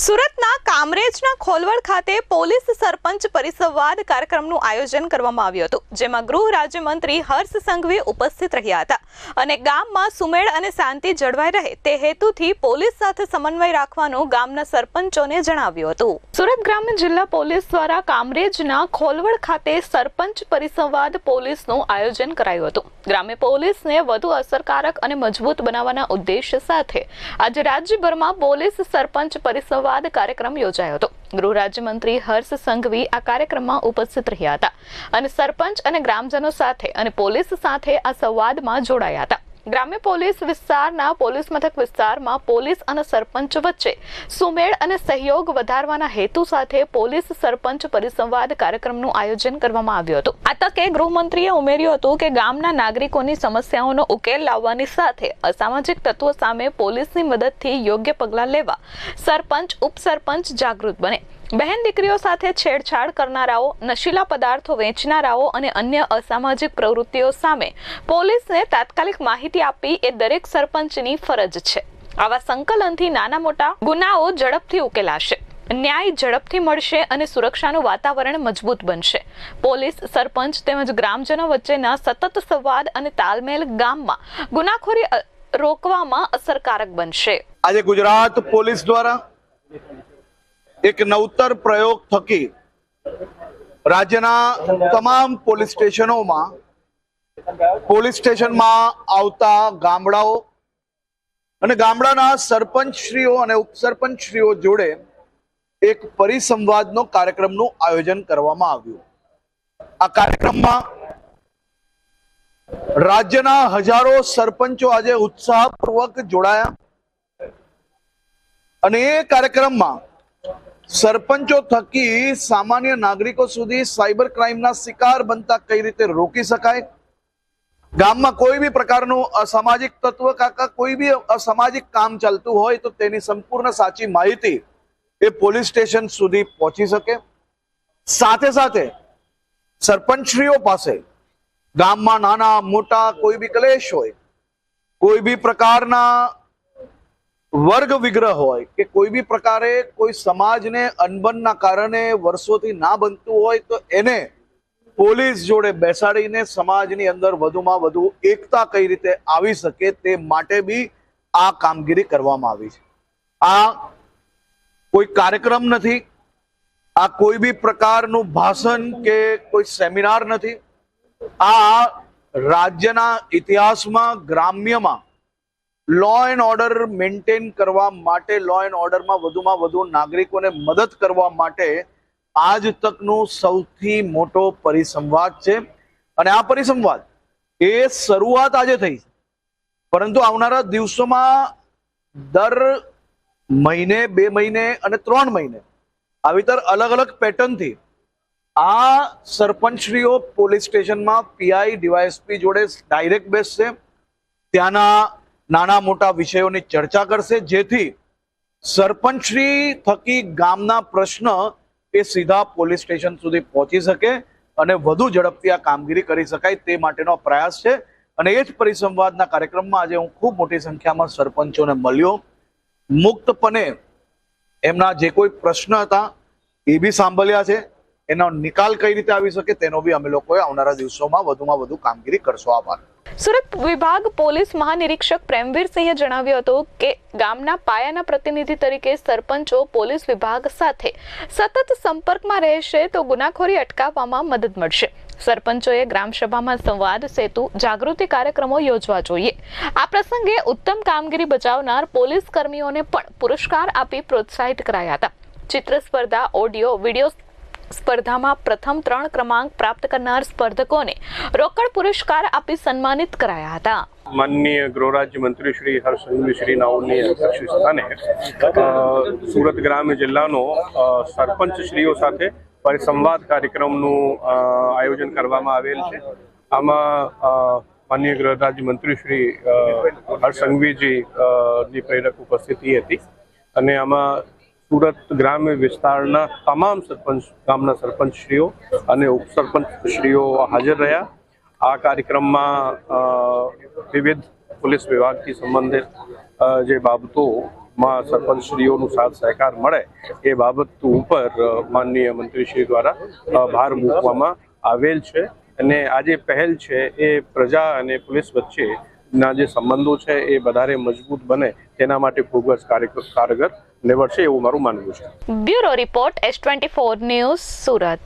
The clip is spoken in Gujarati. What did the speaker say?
સુરતના કામરેજના ખોલવડ ખાતે પોલીસ સરપંચ પરિસંવાદ કાર્યક્રમનું આયોજન કરવામાં આવ્યું હતું, જેમાં ગૃહ રાજ્યમંત્રી હર્ષ સંઘવી ઉપસ્થિત રહ્યા હતા. અને ગામમાં સુમેળ અને શાંતિ જળવાઈ રહે તે હેતુથી પોલીસ સાથે સમન્વય રાખવાનું ગામના સરપંચોને જણાવ્યું હતું. સુરત ગ્રામ્ય જિલ્લા પોલીસ દ્વારા કામરેજના ખોલવડ ખાતે સરપંચ પરિસંવાદ પોલીસનું આયોજન કરાયું હતું. ગ્રામ્ય પોલીસને વધુ અસરકારક અને મજબૂત બનાવવાના ઉદ્દેશ્ય સાથે આજે રાજ્યભરમાં પોલીસ સરપંચ પરિસંવાદ કાર્યક્રમ યોજાયો હતો. ગૃહ રાજ્યમંત્રી હર્ષ સંઘવી આ કાર્યક્રમમાં ઉપસ્થિત રહ્યા હતા અને સરપંચ અને ગ્રામજનો સાથે અને પોલીસ સાથે આ સંવાદમાં જોડાયા હતા. ગ્રામ્ય પોલીસ વિસ્તારના પોલીસ મથક વિસ્તારમાં પોલીસ અને સરપંચ વચ્ચે સુમેળ અને સહયોગ વધારવાના હેતુ સાથે પોલીસ સરપંચ પરિસંવાદ કાર્યક્રમનું આયોજન કરવામાં આવ્યું હતું. આ તકે ગૃહમંત્રીએ ઉમેર્યું હતું કે ગામના નાગરિકોની સમસ્યાઓનો ઉકેલ લાવવાની સાથે અસામાજિક તત્વો સામે પોલીસની મદદથી યોગ્ય પગલાં લેવા સરપંચ, ઉપસરપંચ જાગૃત બને. બહેન દીકરીઓ સાથે છેડછાડ કરનારાઓ, નશીલા પદાર્થો વેચનારાઓ અને અન્ય અસામાજિક પ્રવૃત્તિઓ સામે પોલીસને તાત્કાલિક માહિતી આપવી એ દરેક સરપંચની ફરજ છે. આવા સંકલનથી નાના મોટા ગુનાઓ ઝડપથી ઉકેલાશે. ન્યાય ઝડપથી મળશે અને સુરક્ષાનું વાતાવરણ મજબૂત બનશે. પોલીસ, સરપંચ તેમજ ગ્રામજનો વચ્ચેના સતત સંવાદ અને તાલમેલ ગામમાં ગુનાખોરી રોકવામાં અસરકારક બનશે. આજે ગુજરાત પોલીસ દ્વારા એક નવતર પ્રયોગ થકી રાજ્યના તમામ પોલીસ સ્ટેશનોમાં, પોલીસ સ્ટેશનમાં આવતા ગામડાઓ અને ગામડાના સરપંચશ્રીઓ અને ઉપસરપંચશ્રીઓ જોડે એક પરિસંવાદનો કાર્યક્રમનું આયોજન કરવામાં આવ્યું. આ કાર્યક્રમમાં રાજ્યના હજારો સરપંચો આજે ઉત્સાહપૂર્વક જોડાયા અને એ કાર્યક્રમમાં સરપંચો થકી સામાન્ય નાગરિકો સુધી સાયબર ક્રાઇમના શિકાર બનતા કઈ રીતે રોકી શકાય? ગામમાં કોઈ બી પ્રકારનું અસામાજિક તત્વ કાકા, કોઈ બી અસામાજિક કામ ચાલતું હોય તો તેની સંપૂર્ણ સાચી માહિતી એ પોલીસ સ્ટેશન સુધી પહોંચી શકે. સાથે સાથે સરપંચશ્રીઓ પાસે ગામમાં નાના, મોટા કોઈ બી ક્લેશ હોય, કોઈ બી પ્રકારના વર્ગ વિગ્રહ હોય કે કોઈ બી પ્રકારે કોઈ સમાજને અનબનના કારણે વર્ષોથી ના બનતું હોય તો એને પોલીસ જોડે બેસાડીને સમાજની અંદર વધુમાં વધુ એકતા કઈ રીતે આવી શકે તે માટે બી આ કામગીરી કરવામાં આવી છે. આ કોઈ કાર્યક્રમ નથી. આ કોઈ બી પ્રકારનું ભાષણ કે કોઈ સેમિનાર નથી. આ રાજ્યના ઇતિહાસમાં, ગ્રામ્યમાં લો એન્ડ ઓર્ડર મેન્ટેન કરવા માટે લો એન્ડ ઓર્ડરમાં વધુમાં વધુ નાગરિકોને મદદ કરવા માટે આજ તકનું સૌથી મોટો પરિસંવાદ છે. અને આ પરિસંવાદ એ શરૂઆત આજે થઈ પરંતુ આવનારા દિવસોમાં દર મહિને, બે મહિને અને ત્રણ મહિને આવી તર અલગ અલગ પેટર્નથી આ સરપંચશ્રીઓ પોલીસ સ્ટેશનમાં પીઆઈ ડીવાયએસપી જોડે ડાયરેક્ટ બેસશે. ત્યાંના નાના મોટા વિષયોની ચર્ચા કરશે. જેથી સરપંચશ્રી થકી ગામના પ્રશ્ન એ સીધા પોલીસ સ્ટેશન સુધી પહોંચી શકે અને વધુ ઝડપથી આ કામગીરી કરી શકાય તે માટેનો પ્રયાસ છે. અને એ જ પરિસંવાદના કાર્યક્રમમાં આજે હું ખૂબ મોટી સંખ્યામાં સરપંચોને મળ્યો. મુક્તપણે એમના જે કોઈ પ્રશ્ન હતા એ બી સાંભળ્યા છે. એનો નિકાલ કઈ રીતે આવી શકે તેનો બી અમે લોકોએ આવનારા દિવસોમાં વધુમાં વધુ કામગીરી કરશો. આભાર. સુરત વિભાગ પોલીસ મહાનિરીક્ષક પ્રેમવીરસિંહે જણાવ્યું હતું કે ગામના પાયાના પ્રતિનિધિ તરીકે સરપંચો પોલીસ વિભાગ સાથે સતત સંપર્કમાં રહેશે તો ગુનાખોરી અટકાવવામાં મદદ મળશે. સરપંચોએ ગ્રામસભામાં સંવાદ, સેતુ, જાગૃતિ કાર્યક્રમો યોજવા જોઈએ. આ પ્રસંગે ઉત્તમ કામગીરી બજાવનાર પોલીસ કર્મીઓને પણ પુરસ્કાર આપી પ્રોત્સાહિત કરાયા હતા. ચિત્ર સ્પર્ધા ઓડિયો, વીડિયો સ્પર્ધામાં પ્રથમ ત્રણ ક્રમાંક પ્રાપ્ત કરનાર સ્પર્ધકોને રોકડ પુરસ્કાર આપી સન્માનિત કરાયા હતા. માનનીય ગૃહ મંત્રી શ્રી હર્ષ સંઘવી શ્રી નાઓની અધ્યક્ષ સ્થાને સુરત ગ્રામ્ય જિલ્લાનો સરપંચ શ્રીઓ સાથે પરિસંવાદ કાર્યક્રમનું આયોજન કરવામાં આવેલ છે. આમાં માનનીય ગૃહ મંત્રી શ્રી અ, હર્ષ સંઘવીજી અ, ની પ્રેરક ઉપસ્થિતિ હતી. અને આમાં સુરત ગ્રામ્ય વિસ્તારના તમામ સરપંચ ગામના સરપંચશ્રીઓ અને ઉપસરપંચશ્રીઓ હાજર રહ્યા. આ કાર્યક્રમમાં વિવિધ પોલીસ વિભાગથી સંબંધિત જે બાબતોમાં સરપંચશ્રીઓનું સાથ સહકાર મળે એ બાબત ઉપર માનનીય મંત્રીશ્રી દ્વારા ભાર મૂકવામાં આવેલ છે. અને આ જે પહેલ છે એ પ્રજા અને પોલીસ વચ્ચે ના જે સંબંધો છે એ વધારે મજબૂત બને તેના માટે ખૂબ જ કારગર નિવડશે એવું મારું માનવું છે. Bureau report S twenty four news Surat.